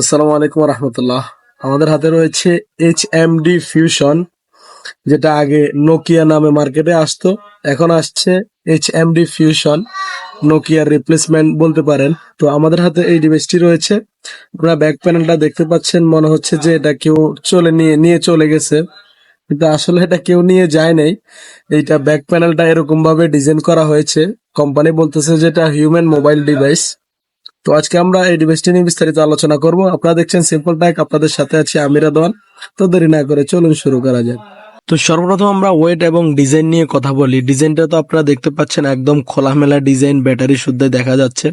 আসসালামু আলাইকুম রহমতুল্লাহ। আমাদের হাতে রয়েছে এইচ এম ডি ফিউশন যেটা আগে নোকিয়া নামে মার্কেটে আসতো, এখন আসছে এইচ এম ডি ফিউশন নোকিয়ার রিপ্লেসমেন্ট বলতে পারেন। তো আমাদের হাতে এই ডিভাইসটি রয়েছে। আপনারা ব্যাক প্যানেলটা দেখতে পাচ্ছেন, মনে হচ্ছে যে এটা কেউ চলে নিয়ে নিয়ে চলে গেছে। কিন্তু আসলে এটা কেউ নিয়ে যায় নাই। এইটা ব্যাক প্যানেলটা এরকম ভাবে ডিজাইন করা হয়েছে। কোম্পানি বলতেছে যে এটা হিউম্যান মোবাইল ডিভাইস তো আজকে আমরা এই ডিভাইসটি নিয়ে বিস্তারিত আলোচনা করব। আপনারা দেখছেন সিম্পল ট্যাক আপনাদের সাথে আছে আমিরা দোয়ান তো দেরি না করে চলুন শুরু করা যাক। তো সর্বপ্রথম আমরা ওয়েট এবং ডিজাইন নিয়ে কথা বলি। ডিজাইনটা তো আপনারা দেখতে পাচ্ছেন, একদম খোলামেলা ডিজাইন ব্যাটারি শুদ্ধ দেখা যাচ্ছে।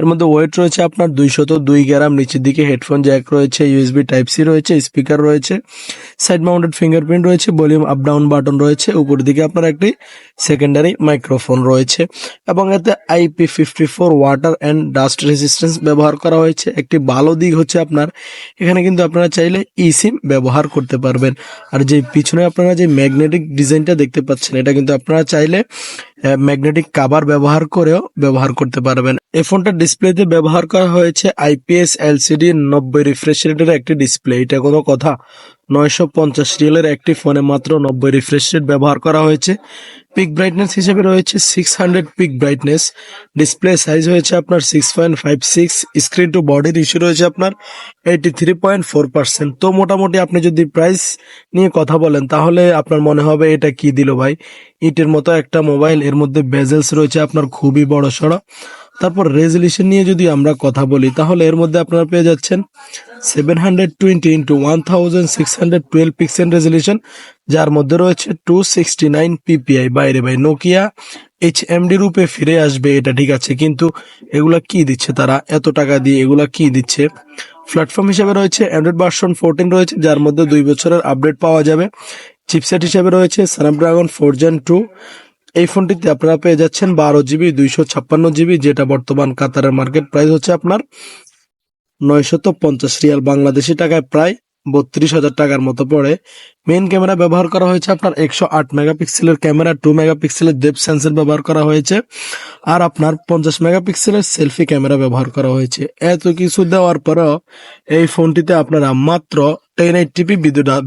এর মধ্যে ওয়েট রয়েছে আপনার দুইশত দুই গ্রাম, নিচের দিকে হেডফোন জ্যাক রয়েছে ইউএসবি টাইপ সি রয়েছে স্পিকার রয়েছে সাইড মাউন্টেড ফিঙ্গারপ্রিন্ট রয়েছে ভলিউম আপ ডাউন বাটন রয়েছে, উপর দিকে আপনার একটি সেকেন্ডারি মাইক্রোফোন রয়েছে। এবং এতে IP fifty four water and dust resistance ব্যবহার করা হয়েছে। একটি ভালো দিক হচ্ছে আপনার, এখানে কিন্তু আপনারা চাইলে ই সিম ব্যবহার করতে পারবেন। আর যে পিছনে আপনারা যে ম্যাগনেটিক ডিজাইনটা দেখতে পাচ্ছেন, এটা কিন্তু আপনারা চাইলে ম্যাগনেটিক কাভার ব্যবহার করেও ব্যবহার করতে পারবেন। এই ফোনটার ডিসপ্লেতে ব্যবহার করা হয়েছে আইপিএস এলসিডি নব্বই রিফ্রেশ রেটের একটি ডিসপ্লে। এটা কোনো কথা। নয়শো পঞ্চাশ রিয়েলের একটি ফোনে মাত্র নব্বই রিফ্রেশ রেট ব্যবহার করা হয়েছে। পিক ব্রাইটনেস হিসেবে রয়েছে six hundred peak brightness. Display size হয়েছে আপনার six point five six screen to বডির ইস্যু রয়েছে আপনার eighty three point four percent তো মোটামুটি আপনি যদি প্রাইস নিয়ে কথা বলেন, তাহলে আপনার মনে হবে এটা কি দিল ভাই? ইটের মতো একটা মোবাইল, এর মধ্যে বেজেলস রয়েছে আপনার খুবই বড় সড়ো তারপর রেজলিউশন নিয়ে যদি আমরা কথা বলি, তাহলে এর মধ্যে আপনারা পেয়ে যাচ্ছেন seven hundred twenty into one thousand six hundred twelve pixel resolution যার মধ্যে রয়েছে টু সিক্সটি নাইন পিপিআই বাইরে ভাই নোকিয়া এইচ এমডি রূপে ফিরে আসবে, এটা ঠিক আছে, কিন্তু এগুলা কি দিচ্ছে তারা? এত টাকা দিয়ে এগুলা কি দিচ্ছে? প্ল্যাটফর্ম হিসেবে রয়েছে অ্যান্ড্রয়েড ভার্সন ফোরটিন রয়েছে, যার মধ্যে দুই বছরের আপডেট পাওয়া যাবে। চিপসেট হিসেবে রয়েছে স্ন্যাপড্রাগন ফোর জেন টু এই ফোনটিতে আপনারা পেয়ে যাচ্ছেন বারো জিবি, দুইশো ছাপ্পান্ন জিবি, যেটা বর্তমান কাতারের মার্কেট প্রাইস হচ্ছে আপনার নয়শত পঞ্চাশ রিয়াল বাংলাদেশি টাকায় প্রায় বত্রিশ হাজার টাকার মতো পড়ে। মেন ক্যামেরা ব্যবহার করা হয়েছে আপনার একশো আট মেগাপিক্সেলের ক্যামেরা টু মেগাপিক্সেলের ডেপ সেন্সর ব্যবহার করা হয়েছে, আর আপনার পঞ্চাশ মেগাপিক্সেলের সেলফি ক্যামেরা ব্যবহার করা হয়েছে। এত কিছু দেওয়ার পরেও এই ফোনটিতে আপনারা মাত্র টেন এইট টিপি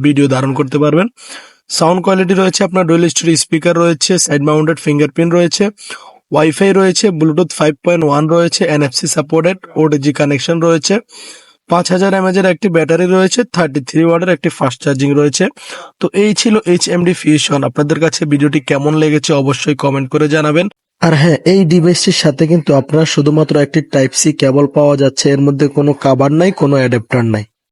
ভিডিও ধারণ করতে পারবেন। সাউন্ড কোয়ালিটি রয়েছে, আপনার ডুয়েল স্টোরি স্পিকার রয়েছে সাইড মাউন্টেড ফিঙ্গারপ্রিন্ট রয়েছে ওয়াইফাই রয়েছে ব্লুটুথ ফাইভ পয়েন্ট ওয়ান রয়েছে এনএফসি সাপোর্টেড ওটিজি কানেকশন রয়েছে, পাঁচ হাজার এমএজের একটি ব্যাটারি রয়েছে থার্টি থ্রি ওয়াটের একটি ফাস্ট চার্জিং রয়েছে। তো এই ছিল এইচ এমডি ফিউশন আপনাদের কাছে ভিডিওটি কেমন লেগেছে অবশ্যই কমেন্ট করে জানাবেন। আর হ্যাঁ এই ডিভাইসটির সাথে কিন্তু আপনার শুধুমাত্র একটি টাইপ সি কেবল পাওয়া যাচ্ছে, এর মধ্যে কোনো কাভার নাই, কোনো অ্যাডাপ্টার নাই।